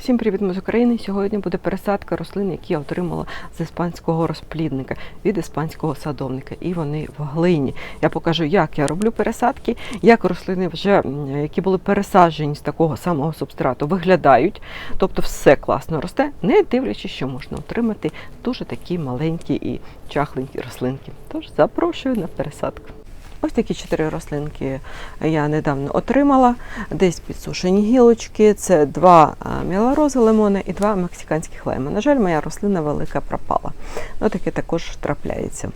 Всім привіт ми з України. Сьогодні буде пересадка рослин, які я отримала з іспанського розплідника від іспанського садовника. І вони в глині. Я покажу, як я роблю пересадки, як рослини, вже які були пересаджені з такого самого субстрату, виглядають. Тобто все класно росте, не дивлячись, що можна отримати дуже такі маленькі і чахленькі рослинки. Тож запрошую на пересадку. Ось такі чотири рослинки я недавно отримала. Десь підсушені гілочки, це два мілорози лимони і два мексиканських лайма. На жаль, моя рослина велика пропала. Ну, таке також трапляється.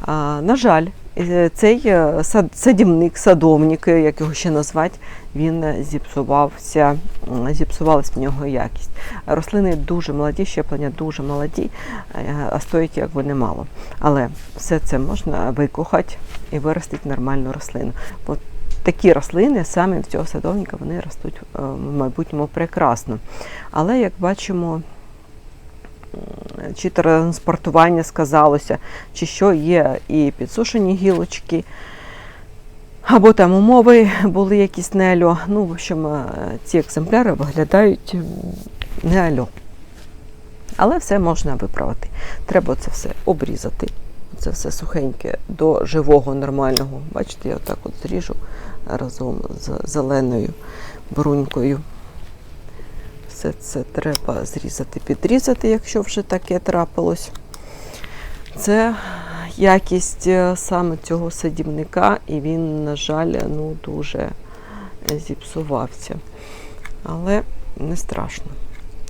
А, на жаль, е, цей е, сад- садівник, садовник, як його ще назвати, він зіпсувався, зіпсувалась в нього якість. Рослини дуже молоді, щеплення дуже молоді, е, а стоїть якби немало. Але все це можна викохати і виростити нормальну рослину. Бо такі рослини саме в цього садовника вони ростуть е, в майбутньому прекрасно. Але як бачимо, чи транспортування сказалося, чи що є і підсушені гілочки. Або там умови були якісь не альо. Ну, в общем, е, ці екземпляри виглядають не альо. Але все можна виправити. Треба це все обрізати. Це все сухеньке до живого, нормального. Бачите, я отак от зріжу разом з зеленою брунькою. Все це треба зрізати, підрізати, якщо вже таке трапилось. Це якість е, саме цього садівника, і він, на жаль, ну, дуже зіпсувався. Але не страшно.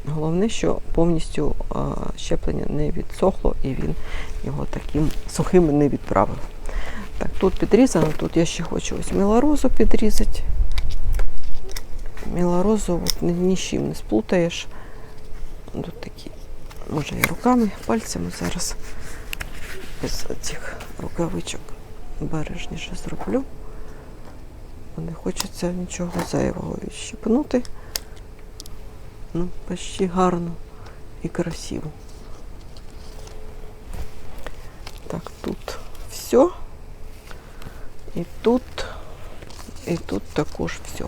Головне, що повністю щеплення не відсохло і він його таким сухим не відправив. Так, тут підрізано, тут я ще хочу ось мілорозу підрізати. Мілорозу от, ні, з чим не сплутаєш. Тут такі, може я руками, пальцями зараз без цих рукавичок бережніше зроблю. Не хочеться нічого зайвого відщипнути. Ну, почти гарно і красиво. Так, тут все. І тут, і тут також все.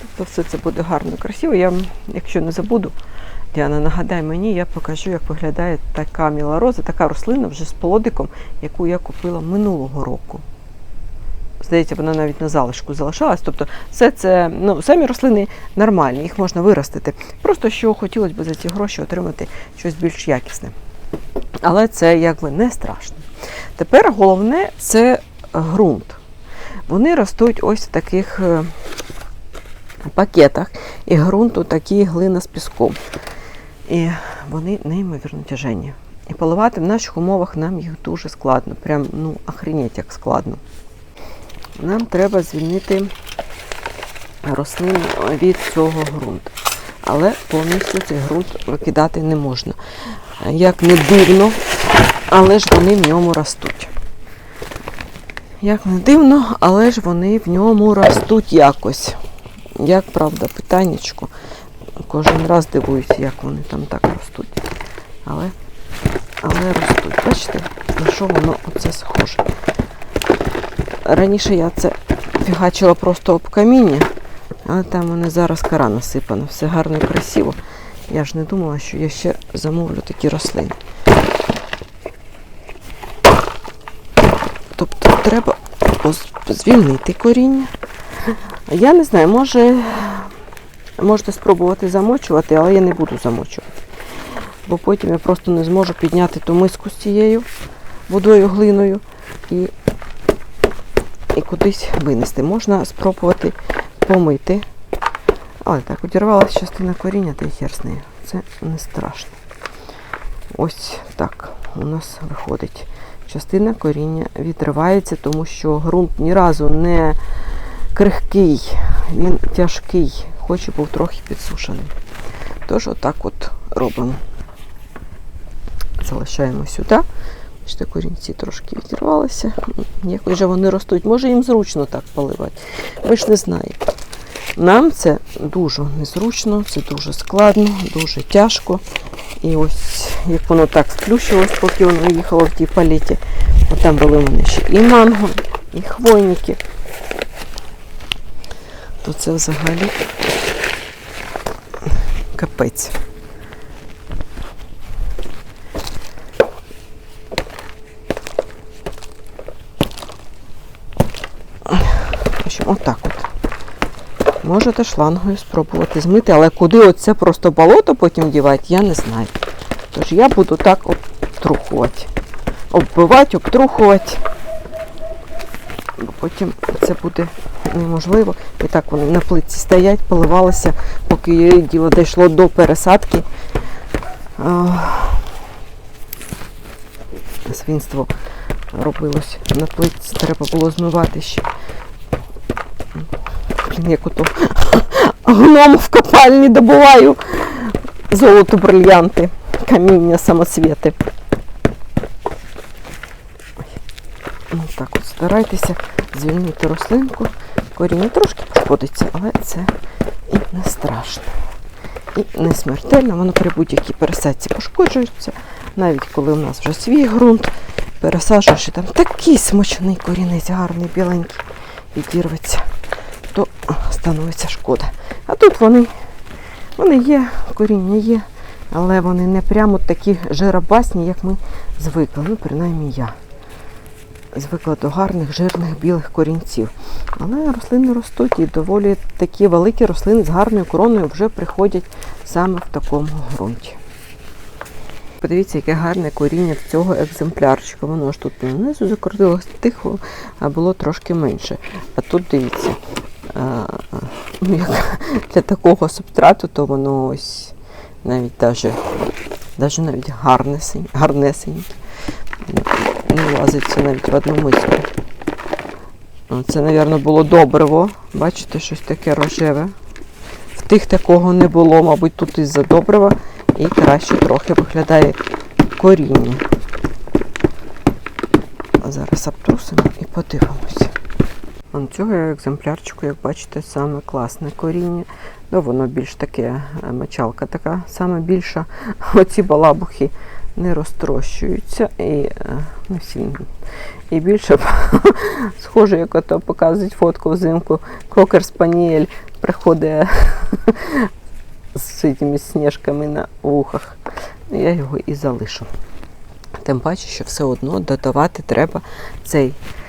Тобто все це буде гарно, і красиво. Я, якщо не забуду, Діана, нагадай мені, я покажу, як виглядає така мілороза, така рослина вже з плодиком, яку я купила минулого року. Здається, вона навіть на залишку залишалась. Тобто, все це, ну, самі рослини нормальні, їх можна виростити. Просто що хотілося б за ці гроші отримати щось більш якісне. Але це якби не страшно. Тепер головне це ґрунт. Вони ростуть ось в таких е, пакетах, і ґрунт такий глина з піском. І вони неймовірно тяжені. І поливати в наших умовах нам їх дуже складно. Прям ну, охренеть як складно. Нам треба звільнити рослину від цього ґрунту. Але повністю цей ґрунт викидати не можна. Як не дивно, але ж вони в ньому ростуть. Як не дивно, але ж вони в ньому ростуть якось. Як правда, питаннячко. Кожен раз дивуюся, як вони там так ростуть. Але, але ростуть. Бачите, на що воно оце схоже. Раніше я це фігачила просто об каміння, але там мене зараз кара насипана, все гарно і красиво. Я ж не думала, що я ще замовлю такі рослини. Тобто треба звільнити коріння. Я не знаю, може можете спробувати замочувати, але я не буду замочувати. Бо потім я просто не зможу підняти ту миску з цією водою, глиною і кудись винести. Можна спробувати помити. Але так, одірвалася частина коріння, та й хер з нею. Це не страшно. Ось так у нас виходить. Частина коріння відривається, тому що ґрунт ні разу не крихкий, він тяжкий, хоч і був трохи підсушений. Тож отак от робимо. Залишаємо сюди. Бачите, корінці трошки відірвалися. Якось же вони ростуть. Може їм зручно так поливати. Ви ж не знаєте. Нам це дуже незручно, це дуже складно, дуже тяжко. І ось як воно так сплющилось, поки воно їхало в тій паліті. От там були в мене ще і манго, і хвойники. То це взагалі капець. Отак от. Можете шлангою спробувати змити, але куди оце просто болото потім дівати, я не знаю. Тож я буду так обтрухувати. Оббивати, обтрухувати. Бо потім це буде неможливо. І так вони на плитці стоять, поливалися, поки діло дійшло до пересадки. Свинство робилось на плитці, треба було змивати ще. Блін, як ото гном в копальні добуваю золото, брильянти, каміння, самоцвіти. Ну так от старайтеся звільнити рослинку. Коріння трошки пошкодиться, але це і не страшно. І не смертельно, воно при будь-якій пересадці пошкоджується. Навіть коли у нас вже свій ґрунт, пересаджуєш і там такий смачний корінець, гарний, біленький, відірветься, то становиться шкода. А тут вони, вони є, коріння є, але вони не прямо такі жиробасні, як ми звикли. Ну, принаймні я звикла до гарних, жирних білих корінців. Але рослини ростуть і доволі такі великі рослини з гарною короною вже приходять саме в такому ґрунті. Подивіться, яке гарне коріння в цього екземплярчика. Воно ж тут внизу закрутилось тихо, а було трошки менше. А тут дивіться, ну, як для такого субстрату, то воно ось навіть даже, даже навіть гарнесень, гарнесеньке. Не влазиться навіть в одну миску. Це, мабуть, було добриво. Бачите, щось таке рожеве. В тих такого не було, мабуть, тут із-за добрива і краще трохи виглядає коріння. А зараз обтрусимо і подивимося. Вон цього екземплярчику, як бачите, саме класне коріння. Ну, воно більш таке, е, мочалка така, саме більша. Оці балабухи не розтрощуються і, е, ну, всі, і більше схоже, як ото показують фотку взимку. Кокер спаніель приходить з цими сніжками на вухах. Ну, Я його і залишу. Тим паче, що все одно додавати треба цей а,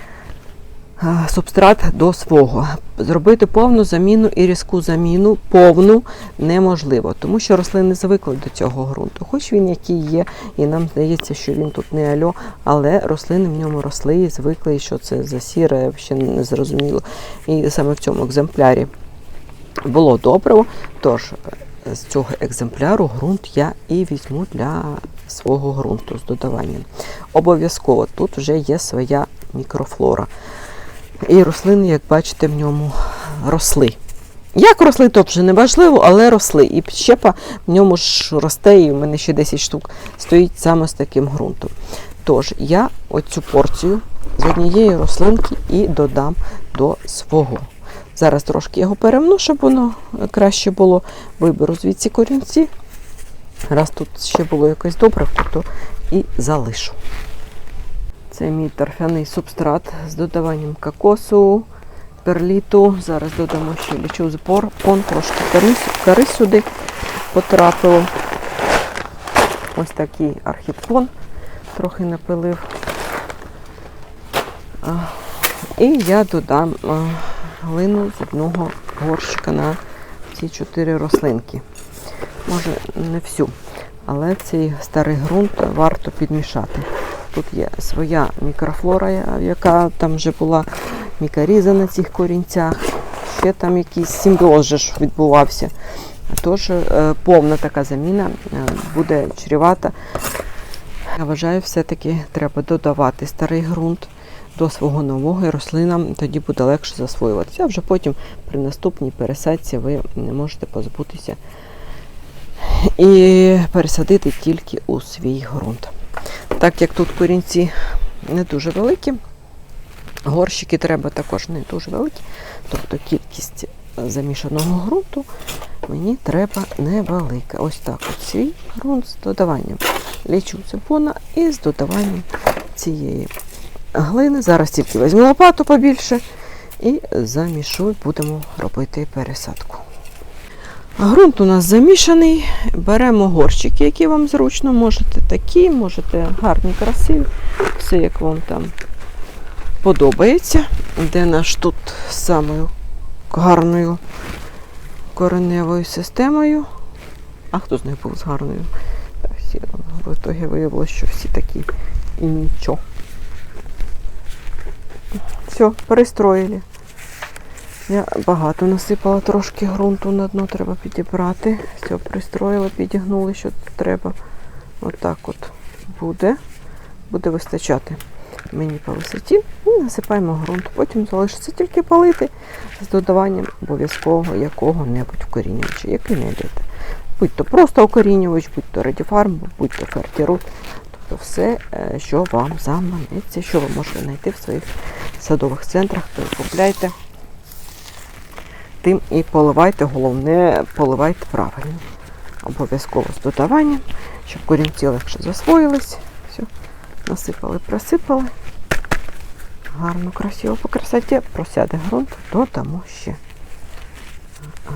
субстрат до свого. Зробити повну заміну і різку заміну повну неможливо, тому що рослини звикли до цього ґрунту. Хоч він який є, і нам здається, що він тут не альо, але рослини в ньому росли і звикли, що це за сіре, ще не зрозуміло. І саме в цьому екземплярі було добриво. Тож е, з цього екземпляру ґрунт я і візьму для свого ґрунту з додаванням. Обов'язково тут вже є своя мікрофлора. І рослини, як бачите, в ньому росли. Як росли, то вже не важливо, але росли. І щепа в ньому ж росте, і в мене ще 10 штук стоїть саме з таким ґрунтом. Тож я оцю порцію з однієї рослинки і додам до свого. Зараз трошки його перемну, щоб воно краще було. Виберу звідси корінці. Раз тут ще було якось добре, то і залишу. Це мій торфяний субстрат з додаванням кокосу, перліту. Зараз додамо ще лічу пон, трошки кори, сюди потрапило. Ось такий архіпон трохи напилив. І я додам глину з одного горщика на ці чотири рослинки. Може, не всю, але цей старий ґрунт варто підмішати. Тут є своя мікрофлора, яка там вже була мікоріза на цих корінцях. Ще там якийсь симбіоз відбувався. Тож е, повна така заміна е, буде чрівата. Я вважаю, все-таки треба додавати старий ґрунт до свого нового і рослинам тоді буде легше засвоюватися. Вже потім при наступній пересадці ви не можете позбутися і пересадити тільки у свій ґрунт. Так як тут корінці не дуже великі, горщики треба також не дуже великі, тобто кількість замішаного ґрунту мені треба невелика. Ось так от свій ґрунт з додаванням лічу цибуна і з додаванням цієї глини. Зараз тільки візьму лопату побільше і замішу, будемо робити пересадку. Грунт у нас замішаний. Беремо горщики, які вам зручно. Можете такі, можете гарні, красиві. Все як вам там подобається. Де наш тут з самою гарною кореневою системою. А хто з них був з гарною? Та всі в ітогі виявилося, що всі такі і нічого. Все, перестроїли. Я багато насипала трошки ґрунту на дно, треба підібрати. Все, пристроїла, підігнули, що треба. Отак от буде. Буде вистачати мені по висоті. І насипаємо ґрунт. Потім залишиться тільки палити з додаванням обов'язкового якого-небудь вкорінювача, який знайдете. Будь то просто укорінювач, будь то радіфарм, будь то фертірут. Тобто все, е, що вам заманеться, що ви можете знайти в своїх садових центрах, то купляйте. Тим і поливайте, головне, поливайте правильно. Обов'язково з додаванням, щоб корінці легше засвоїлись. Все, насипали, присипали. Гарно, красиво по красоті. Просяде ґрунт, додамо ще.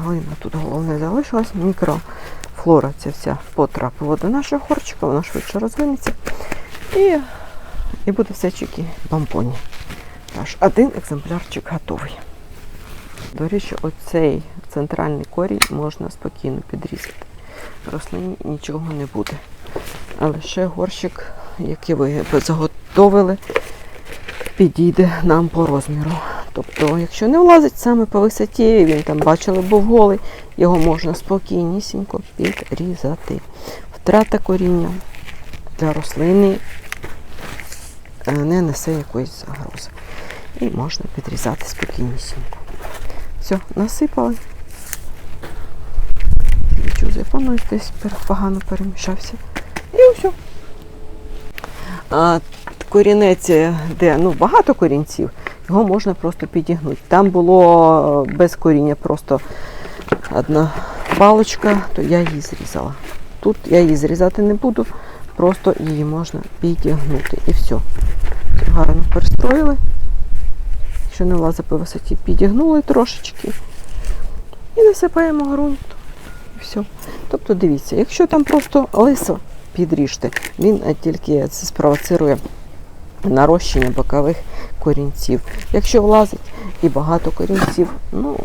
Глина тут головне залишилась. Мікрофлора ця вся потрапила до нашого горчика, вона швидше розвинеться. І, і буде все чеки бампоні. Аж один екземплярчик готовий. До речі, оцей центральний корінь можна спокійно підрізати. Рослині нічого не буде. А лише горщик, який ви заготовили, підійде нам по розміру. Тобто, якщо не влазить саме по висоті, він там бачили, був голий, його можна спокійнісінько підрізати. Втрата коріння для рослини е, не несе якоїсь загрози. І можна підрізати спокійнісінько. Все, насипали. Нічого з десь погано перемішався. І все. А корінець, де ну, багато корінців, його можна просто підігнути. Там було е, без коріння просто одна паличка, то я її зрізала. Тут я її зрізати не буду, просто її можна підігнути. І. Все гарно перестроїли. Якщо не влазить по висоті, підігнули трошечки. І насипаємо ґрунт. І все. Тобто дивіться, якщо там просто лисо підріжте, він е, тільки це спровоцирує нарощення бокових корінців. Якщо влазить і багато корінців, ну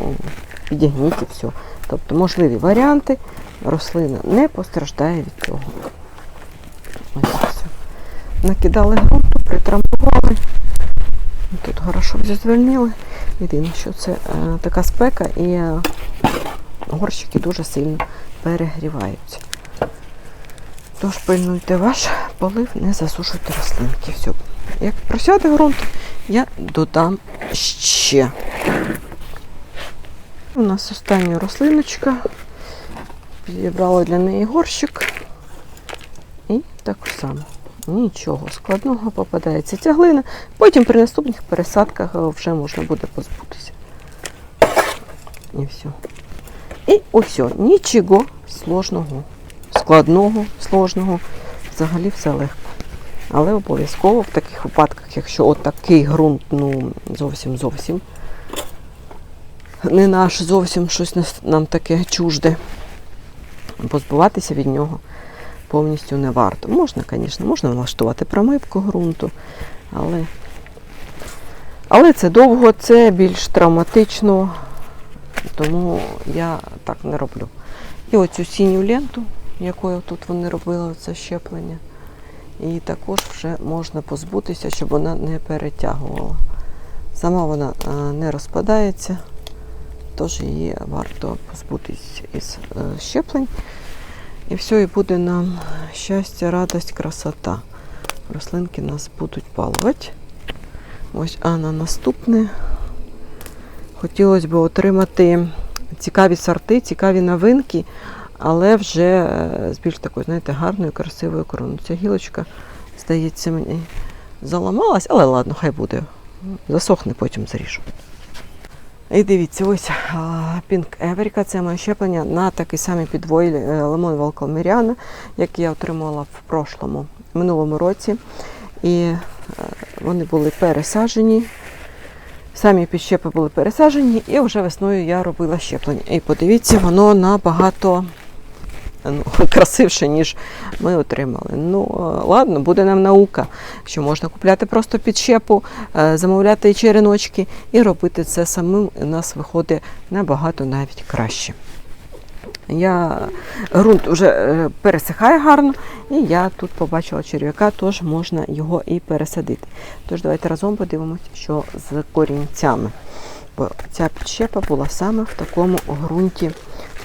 підігніть і все. Тобто можливі варіанти, рослина не постраждає від цього. Ось все. Накидали ґрунт, притрамбували. Хорошо все звільнили. Єдине, що це е, така спека і е, горщики дуже сильно перегріваються. Тож пильнуйте ваш полив, не засушуйте рослинки. Все. Як просяде ґрунт, я додам ще. У нас остання рослиночка. Підібрала для неї горщик. І так само. Нічого складного попадається цяглина. Потім при наступних пересадках е, вже можна буде позбутися. І все. І ось, нічого сложного, складного, сложного. Взагалі все легко. Але обов'язково в таких випадках, якщо отакий ґрунт, ну зовсім зовсім не наш, зовсім щось нам таке чужде, позбуватися від нього повністю не варто. Можна, звісно, можна влаштувати промивку ґрунту, але, але це довго, це більш травматично, тому я так не роблю. І оцю синю ленту, якою тут вони робили це щеплення, і також вже можна позбутися, щоб вона не перетягувала. Сама вона е, не розпадається, тож її варто позбутися із е, щеплень. І все, і буде нам щастя, радость, красота. Рослинки нас будуть балувати. Ось, а на наступне хотілося б отримати цікаві сорти, цікаві новинки, але вже е, з більш такою, знаєте, гарною, красивою короною. Ця гілочка, здається, мені заламалась, але ладно, хай буде. Засохне, потім зріжу. І дивіться, ось Pink Евріка, це моє щеплення на такий самий підвой лимон Волкоміряна, який я отримала в прошлому, минулому році. І е, вони були пересаджені Самі підщепи були пересаджені, і вже весною я робила щеплення. І подивіться, воно набагато ну, красивше, ніж ми отримали. Ну, е, ладно, буде нам наука, що можна купляти просто підщепу, е, замовляти череночки і робити це самим. У нас виходить набагато навіть краще. Я ґрунт вже е, пересихає гарно, і я тут побачила черв'яка, тож можна його і пересадити. Тож давайте разом подивимося, що з корінцями. Бо ця підщепа була саме в такому ґрунті,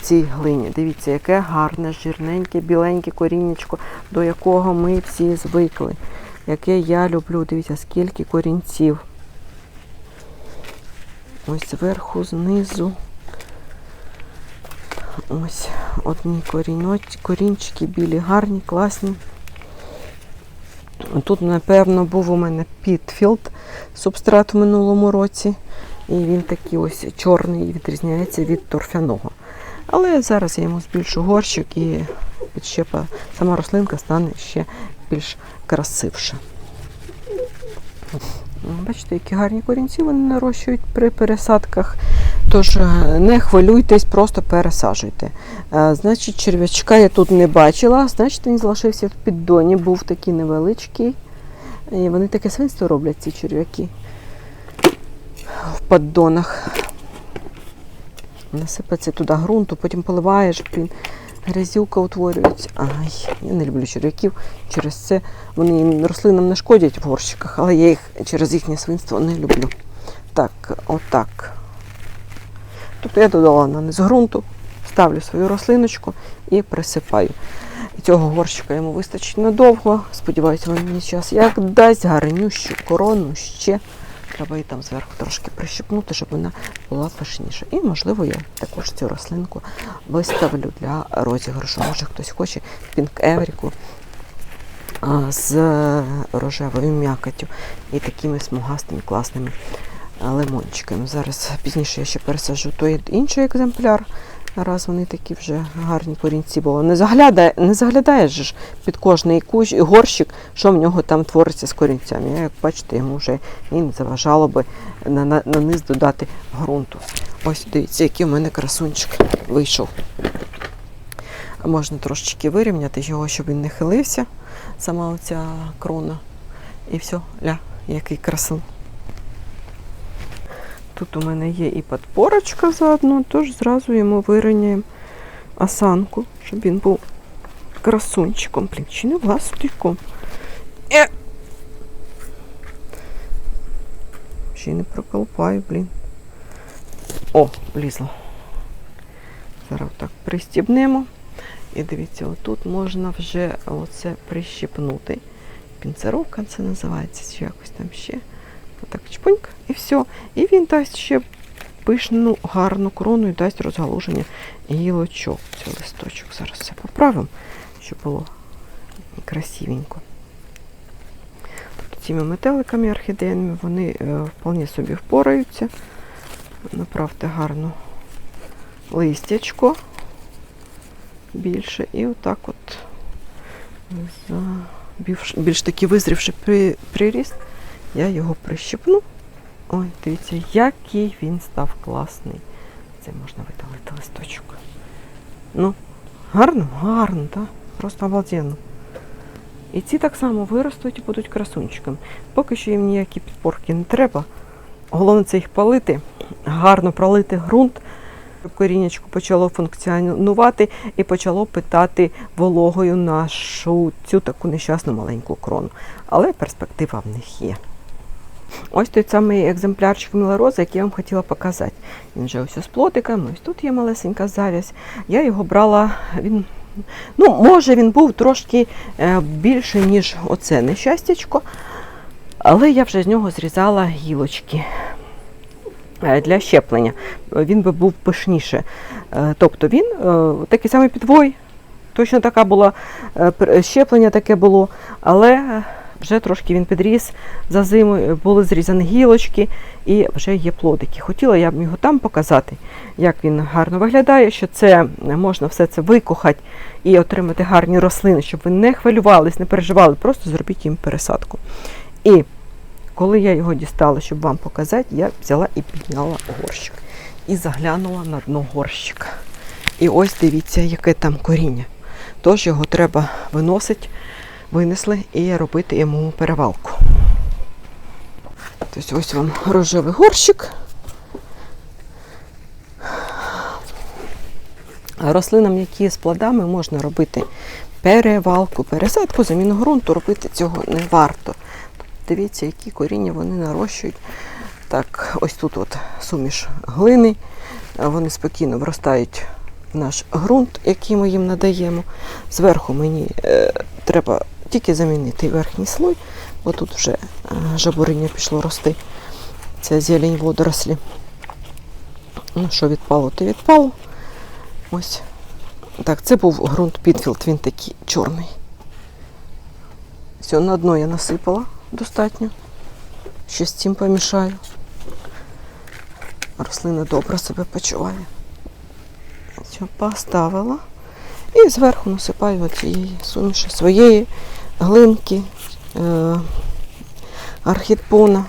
цій глині. Дивіться, яке гарне, жирненьке, біленьке коріннячко, до якого ми всі звикли. Яке я люблю. Дивіться, скільки корінців. Ось зверху, знизу. Ось одні коріноч, корінчики білі, гарні, класні. Тут, напевно, був у мене Пітфілд субстрат в минулому році. І він такий ось чорний відрізняється від торфяного. Але зараз я йому збільшу горщик і підщепа, сама рослинка стане ще більш красивша. Бачите, які гарні корінці вони нарощують при пересадках. Тож е, не хвилюйтесь, просто пересаджуйте. Е, Значить, черв'ячка я тут не бачила, значить він залишився в піддоні, був такий невеличкий. І вони таке свинство роблять, ці черв'яки в поддонах. Насипається туди ґрунту, потім поливаєш, блін, грязюка утворюється. Ай, я не люблю черв'яків. Через це вони рослинам не шкодять в горщиках, але я їх через їхнє свинство не люблю. Так, отак. Тобто я додала на низ ґрунту, ставлю свою рослиночку і присипаю. І цього горщика йому вистачить надовго. Сподіваюся, він мені час як дасть гарнющу корону ще. Треба її там зверху трошки прищепнути, щоб вона була пишніша. І, можливо, я також цю рослинку виставлю для розіграшу. Може хтось хоче пінк евріку з рожевою м'якаттю і такими смугастими класними лимончиками. Зараз пізніше я ще пересаджу той інший екземпляр. Раз вони такі вже гарні корінці, бо не заглядає, не заглядаєш ж під кожний кущ, горщик, що в нього там твориться з корінцями. Я, як бачите, йому вже і не заважало би на, на, на низ додати ґрунту. Ось дивіться, який у мене красунчик вийшов. Можна трошечки вирівняти його, щоб він не хилився, сама оця крона. І все, ля, який красун. Тут у мене є і подпорочка заодно, тож зразу йому вирівняємо осанку, щоб він був красунчиком. Блін, чи не властиком. Е! Ще не проколпаю, блін. О, влізло. Зараз так пристібнемо. І дивіться, отут можна вже оце прищепнути. Пінцировка це називається, чи якось там ще. Отак чпуньк, і все. І він дасть ще пишну, гарну крону і дасть розгалуження гілочок. Це листочок. Зараз все поправимо, щоб було красивенько. Цими метеликами орхідейними вони е, вполне собі впораються. Направте гарно листячко більше. І отак от за більш, таки визрівши при, приріст, я його прищепну. Ой, дивіться, який він став класний. Це можна видалити листочок. Ну, гарно, гарно, так? Просто обалденно. І ці так само виростуть і будуть красунчиками. Поки що їм ніякі підпорки не треба. Головне це їх палити, гарно пролити ґрунт, щоб корінечко почало функціонувати і почало питати вологою нашу цю таку нещасну маленьку крону. Але перспектива в них є. Ось той самий екземплярчик Мілороза, який я вам хотіла показати. Він вже ось з плотиками, ось тут є малесенька завязь. Я його брала, він, ну, може, він був трошки е, більше, ніж оце нещастячко, але я вже з нього зрізала гілочки е, для щеплення. Він би був пишніше. Е, Тобто він такий самий підвой, точно така була, щеплення таке було, але вже трошки він підріс за зиму, були зрізані гілочки і вже є плодики. Хотіла я б його там показати, як він гарно виглядає, що це можна все це викохати і отримати гарні рослини, щоб ви не хвилювались, не переживали, просто зробіть їм пересадку. І коли я його дістала, щоб вам показати, я взяла і підняла горщик. І заглянула на дно горщика. І ось дивіться, яке там коріння. Тож його треба виносити, винесли і робити йому перевалку. Тобто ось вам рожевий горщик. Рослинам, які з плодами, можна робити перевалку, пересадку, заміну ґрунту робити цього не варто. Дивіться, які коріння вони нарощують. Так, ось тут от суміш глини. Вони спокійно вростають в наш ґрунт, який ми їм надаємо. Зверху мені е, треба тільки замінити верхній слой, бо тут вже е, жабуриння пішло рости. Це зелень водорослі. Ну, що відпало, то відпало. Ось. Так, це був ґрунт Підфілд, він такий чорний. Все, на дно я насипала достатньо. Ще з цим помішаю. Рослина добре себе почуває. Все, поставила. І зверху насипаю оцієї суміші своєї глинки, е- архітпона.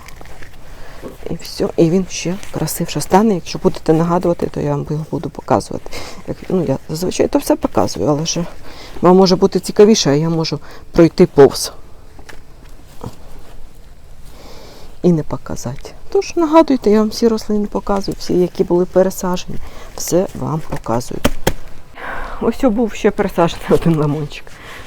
І все, і він ще красивше стане. Якщо будете нагадувати, то я вам його буду показувати. Як, ну, я зазвичай то все показую, але ж вам може бути цікавіше, а я можу пройти повз. І не показати. Тож нагадуйте, я вам всі рослини показую, всі, які були пересаджені, все вам показую. Ось був ще пересаджений один лимончик.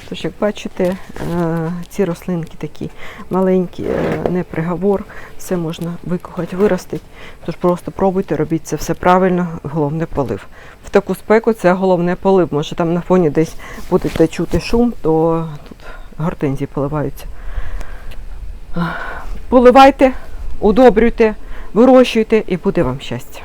Тож, як бачите, е, ці рослинки такі маленькі, е, не приговор, все можна викохати, виростити. Тож просто пробуйте, робіть це все правильно, головне полив. В таку спеку це головне полив. Може там на фоні десь будете чути шум, то тут гортензії поливаються. Поливайте, удобрюйте, вирощуйте і буде вам щастя.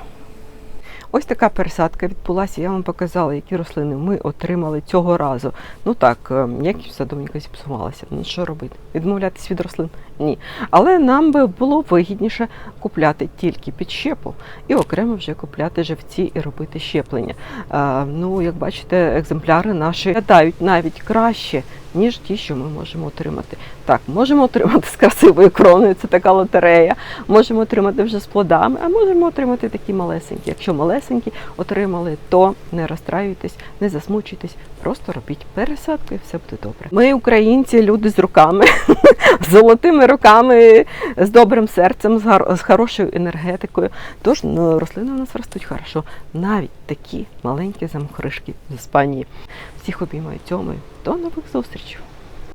Ось така пересадка відбулася. Я вам показала, які рослини ми отримали цього разу. Ну так, як якість садовника зіпсувалася. Ну що робити? Відмовлятись від рослин? Ні. Але нам би було вигідніше купляти тільки підщепу і окремо вже купляти живці і робити щеплення. Е, ну, як бачите, екземпляри наші літають навіть краще, ніж ті, що ми можемо отримати. Так, можемо отримати з красивою кроною, це така лотерея. Можемо отримати вже з плодами, а можемо отримати такі малесенькі. Якщо малесенькі отримали, то не розстраюйтесь, не засмучуйтесь, просто робіть пересадку і все буде добре. Ми, українці, люди з руками, з золотими руками, з добрим серцем, з, хорошою енергетикою. Тож ну, рослини у нас ростуть хорошо. Навіть такі маленькі замхришки з Іспанії. Всіх обіймаю цьомою. До нових зустрічей!